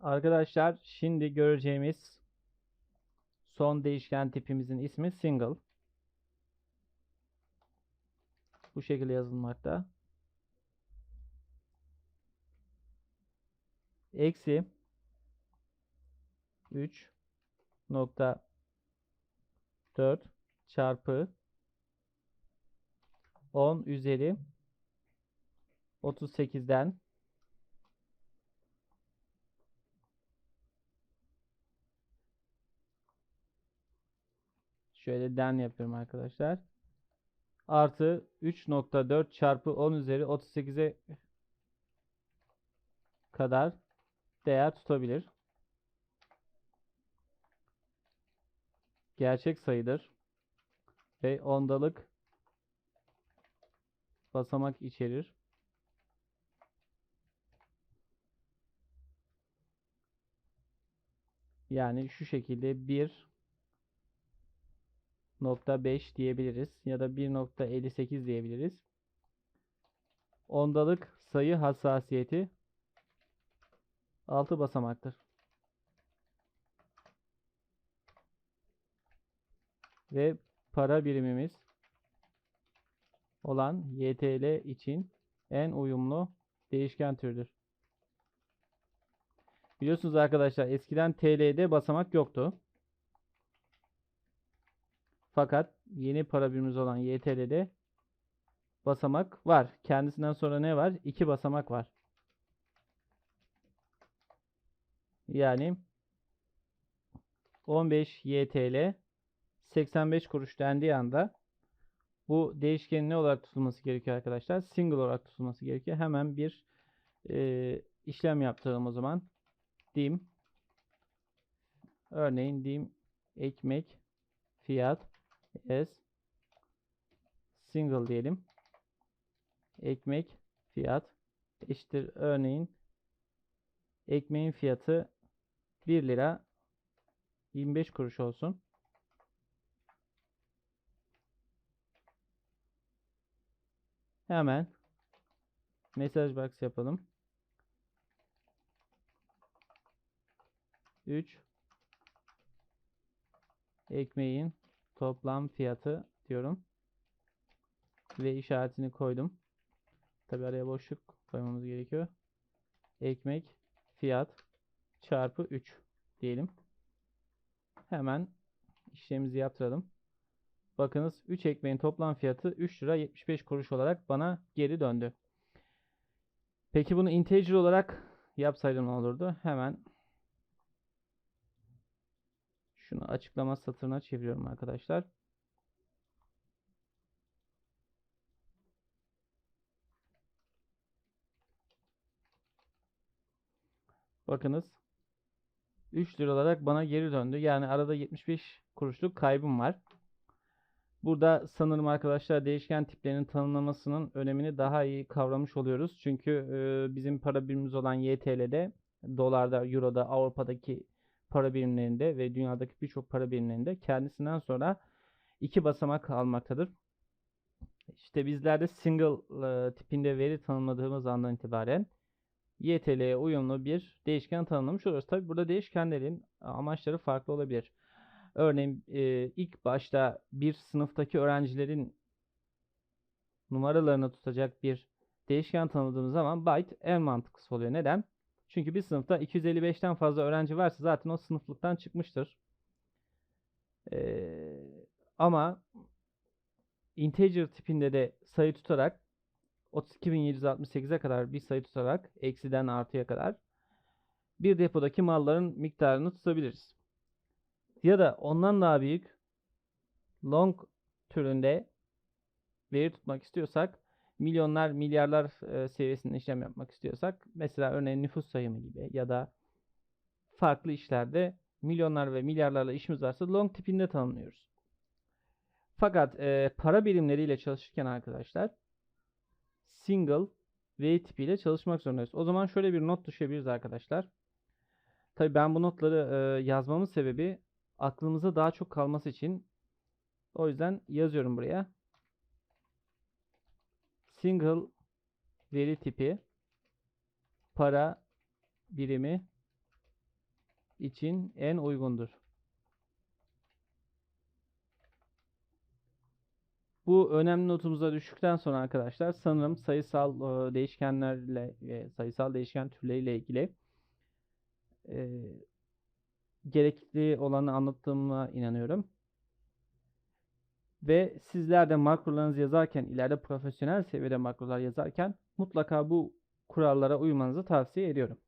Arkadaşlar şimdi göreceğimiz son değişken tipimizin ismi single. Bu şekilde yazılmakta. Eksi 3 nokta 4 çarpı 10 üzeri 38'den Şöyle den yapıyorum arkadaşlar. Artı 3.4 çarpı 10 üzeri 38'e kadar değer tutabilir. Gerçek sayıdır. Ve ondalık basamak içerir. Yani şu şekilde 1 1.5 diyebiliriz ya da 1.58 diyebiliriz. Ondalık sayı hassasiyeti 6 basamaktır. Ve para birimimiz olan YTL için en uyumlu değişken türüdür. Biliyorsunuz arkadaşlar eskiden TL'de basamak yoktu. Fakat yeni para birimimiz olan YTL'de basamak var. Kendisinden sonra ne var? 2 basamak var. Yani 15 YTL 85 kuruş dendiği anda bu değişkenin ne olarak tutulması gerekiyor arkadaşlar? Single olarak tutulması gerekiyor. Hemen bir e, işlem yaptıralım o zaman. Dim örneğin dim ekmek fiyat s single diyelim. Ekmek fiyat eşittir örneğin ekmeğin fiyatı 1 lira 25 kuruş olsun. Hemen mesaj box yapalım. 3 ekmeğin toplam fiyatı diyorum. Ve işaretini koydum. Tabi araya boşluk koymamız gerekiyor. Ekmek fiyat çarpı 3 diyelim. Hemen işlemimizi yaptıralım. Bakınız 3 ekmeğin toplam fiyatı 3 lira 75 kuruş olarak bana geri döndü. Peki bunu integer olarak yapsaydım ne olurdu? Hemen şunu açıklama satırına çeviriyorum arkadaşlar. Bakınız 3 lira olarak bana geri döndü. Yani arada 75 kuruşluk kaybım var. Burada sanırım arkadaşlar değişken tiplerinin tanımlamasının önemini daha iyi kavramış oluyoruz. Çünkü bizim para birimimiz olan YTL'de, dolarda, euroda, Avrupa'daki para birimlerinde ve dünyadaki birçok para birimlerinde kendisinden sonra iki basamak almaktadır. İşte bizler de single e, tipinde veri tanımladığımız andan itibaren YTL'ye uyumlu bir değişken tanımlamış oluruz. Tabi burada değişkenlerin amaçları farklı olabilir. Örneğin e, ilk başta bir sınıftaki öğrencilerin numaralarını tutacak bir değişken tanıdığımız zaman byte en mantıklısı oluyor. Neden? Çünkü bir sınıfta 255'ten fazla öğrenci varsa zaten o sınıflıktan çıkmıştır. Ee, ama integer tipinde de sayı tutarak 32.768'e kadar bir sayı tutarak eksiden artıya kadar bir depodaki malların miktarını tutabiliriz. Ya da ondan daha büyük long türünde veri tutmak istiyorsak milyonlar, milyarlar e, seviyesinde işlem yapmak istiyorsak mesela örneğin nüfus sayımı gibi ya da farklı işlerde milyonlar ve milyarlarla işimiz varsa long tipinde tanımlıyoruz. Fakat e, para birimleriyle çalışırken arkadaşlar single veri tipiyle çalışmak zorundayız. O zaman şöyle bir not düşebiliriz arkadaşlar. Tabii ben bu notları e, yazmamın sebebi aklımıza daha çok kalması için. O yüzden yazıyorum buraya single veri tipi para birimi için en uygundur. Bu önemli notumuza düştükten sonra arkadaşlar sanırım sayısal e, değişkenlerle e, sayısal değişken türleriyle ilgili e, gerekli olanı anlattığıma inanıyorum. Ve sizler de makrolarınızı yazarken, ileride profesyonel seviyede makrolar yazarken mutlaka bu kurallara uymanızı tavsiye ediyorum.